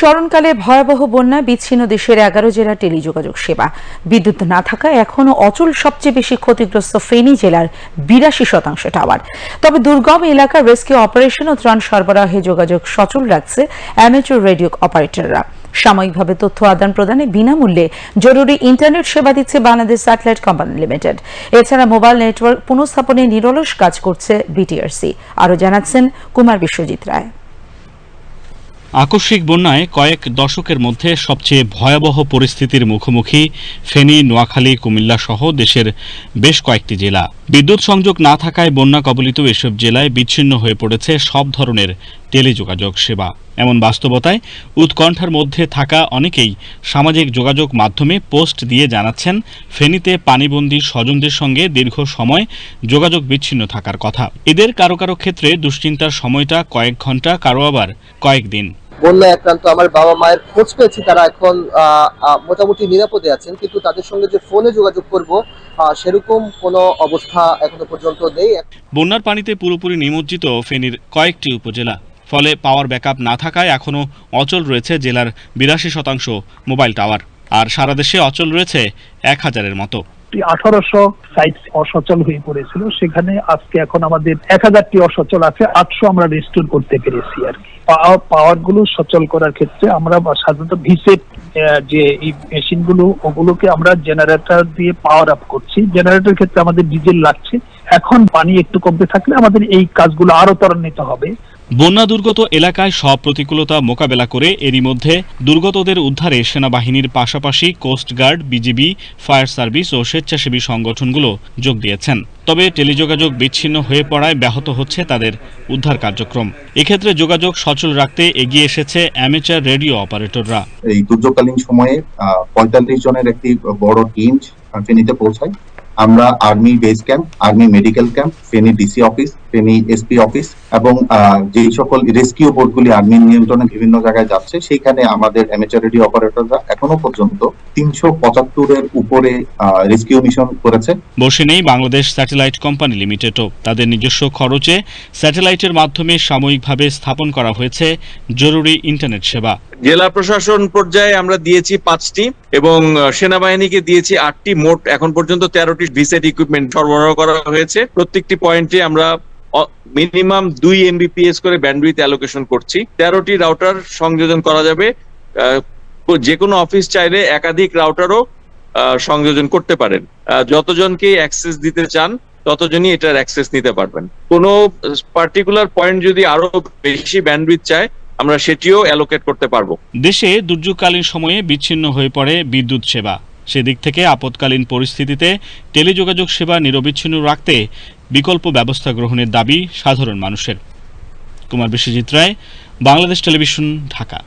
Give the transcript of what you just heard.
স্মরণকালে ভয়াবহ বন্যা বিচ্ছিন্ন দেশের এগারো জেলার টেলিযোগাযোগ সেবা। বিদ্যুৎ না থাকায় এখনও অচল সবচেয়ে বেশি ক্ষতিগ্রস্ত ফেনী জেলার বিরাশি শতাংশ টাওয়ার। তবে দুর্গম এলাকার রেস্কিউ অপারেশন ও ত্রাণ সরবরাহে যোগাযোগ সচল রাখছে অ্যামেচুর রেডিও অপারেটররা। সাময়িকভাবে তথ্য আদান প্রদানে বিনামূল্যে জরুরি ইন্টারনেট সেবা দিচ্ছে বাংলাদেশ স্যাটেলাইট কোম্পানি লিমিটেড। এছাড়া মোবাইল নেটওয়ার্ক পুনঃস্থাপনে নিরলস কাজ করছে বিটিআরসি। আরও জানাচ্ছেন কুমার বিশ্বজিৎ রায়। আকস্মিক বন্যায় কয়েক দশকের মধ্যে সবচেয়ে ভয়াবহ পরিস্থিতির মুখোমুখি ফেনী, নোয়াখালী, কুমিল্লা সহ দেশের বেশ কয়েকটি জেলা। বিদ্যুৎ সংযোগ না থাকায় বন্যা কবলিত এসব জেলায় বিচ্ছিন্ন হয়ে পড়েছে সব ধরনের টেলিযোগাযোগ সেবা। এমন বাস্তবতায় উৎকণ্ঠার মধ্যে থাকা অনেকেই সামাজিক যোগাযোগ মাধ্যমে পোস্ট দিয়ে জানাচ্ছেন ফেনীতে পানিবন্দী স্বজনদের সঙ্গে দীর্ঘ সময় যোগাযোগ বিচ্ছিন্ন থাকার কথা। এদের কারও কারও ক্ষেত্রে দুশ্চিন্তার সময়টা কয়েক ঘণ্টা কারও আবার কয়েকদিন। বন্যায় আক্রান্ত আমার বাবা মায়ের খোঁজ পেয়েছি তারা এখন মোটামুটি নিরাপদে আছেন কিন্তু তাদের সঙ্গে যে ফোনে যোগাযোগ করব সেরকম কোনো অবস্থা এখনও পর্যন্ত নেই। বন্যার পানিতে পুরোপুরি নিমজ্জিত ফেনীর কয়েকটি উপজেলা। ফলে পাওয়ার ব্যাকআপ না থাকায় এখনও অচল রয়েছে জেলার বিরাশি শতাংশ মোবাইল টাওয়ার। আর সারা দেশে অচল রয়েছে এক হাজারের মতো। আঠারোশো সাইট অসচল হয়ে পড়েছিল, সেখানে আজকে এখন আমাদের এক হাজারটি অসচল আছে, আটশো আমরা রেস্টোর করতে পেরেছি আর কি। পাওয়ারগুলো সচল করার ক্ষেত্রে আমরা সাধারণত ভিসেট যে এই মেশিনগুলো ওগুলোকে আমরা জেনারেটর দিয়ে পাওয়ার আপ করছি। জেনারেটর ক্ষেত্রে আমাদের ডিজেল লাগছে। এখন পানি একটু কমতে থাকলে আমাদের এই কাজগুলো আরও ত্বরান্বিত হবে। বন্যা দুর্গত এলাকায় সব প্রতিকূলতা মোকাবেলা করে এরই মধ্যে দুর্গতদের উদ্ধারে সেনাবাহিনীর পাশাপাশি কোস্টগার্ড বিজিবি, ফায়ার সার্ভিস ও স্বেচ্ছাসেবী সংগঠনগুলো যোগ দিয়েছেন। তবে টেলিযোগাযোগ বিচ্ছিন্ন হয়ে পড়ায় ব্যাহত হচ্ছে তাদের উদ্ধার কার্যক্রম। এক্ষেত্রে যোগাযোগ সচল রাখতে এগিয়ে এসেছে অ্যামেচার রেডিও অপারেটররা। এই দুর্যোগকালীন সময়ে পঁয়তাল্লিশ জনের একটি বড় টিম ফেনীতে পৌঁছায়। আমরা army base camp, army medical camp, Feni DC office, Feni SP office এবং আহ, যেই সকল রেস্কিউ বোটগুলি আর্মির নিয়ন্ত্রণে বিভিন্ন জায়গায় যাচ্ছে সেইখানে আমাদের এমএচআরডি অপারেটররা এখনও পর্যন্ত তিনশো পঁচাত্তরের উপরে রেস্কিউ মিশন করেছে। বসে নেই বাংলাদেশ স্যাটেলাইট কোম্পানি লিমিটেডও তাদের নিজস্ব খরচে স্যাটেলাইটের মাধ্যমে সাময়িকভাবে স্থাপন করা হয়েছে জরুরি ইন্টারনেট সেবা। জেলা প্রশাসন পর্যায়ে আমরা দিয়েছি পাঁচটি এবং সেনাবাহিনীকে দিয়েছি আটটি। মোট এখন পর্যন্ত তেরোটি ভিসেট ইকুইপমেন্ট সরবরাহ করা হয়েছে। প্রত্যেকটি পয়েন্টে আমরা মিনিমাম দুই এমবিপিএস করে ব্যান্ডউইথ অ্যালোকেশন করছি। তেরোটি রাউটার সংযোজন করা যাবে। যে কোনো অফিস চাইলে একাধিক রাউটারও সংযোজন করতে পারেন। যতজনকে অ্যাক্সেস দিতে চান, ততজনই এটার অ্যাক্সেস নিতে পারবেন। কোনো পার্টিকুলার পয়েন্ট যদি আরও বেশি ব্যান্ডউইথ চায়, আমরা সেটিও অ্যালোকেট করতে পারব। দেশে দুর্যোগকালীন সময়ে বিচ্ছিন্ন হয়ে পড়ে বিদ্যুৎ সেবা। সেদিক থেকে আপৎকালীন পরিস্থিতিতে টেলিযোগাযোগ সেবা নিরবিচ্ছিন্ন রাখতে বিকল্প ব্যবস্থা গ্রহণের দাবি সাধারণ মানুষের। কুমার বিশ্বজিৎ রায় বাংলাদেশ টেলিভিশন ঢাকা।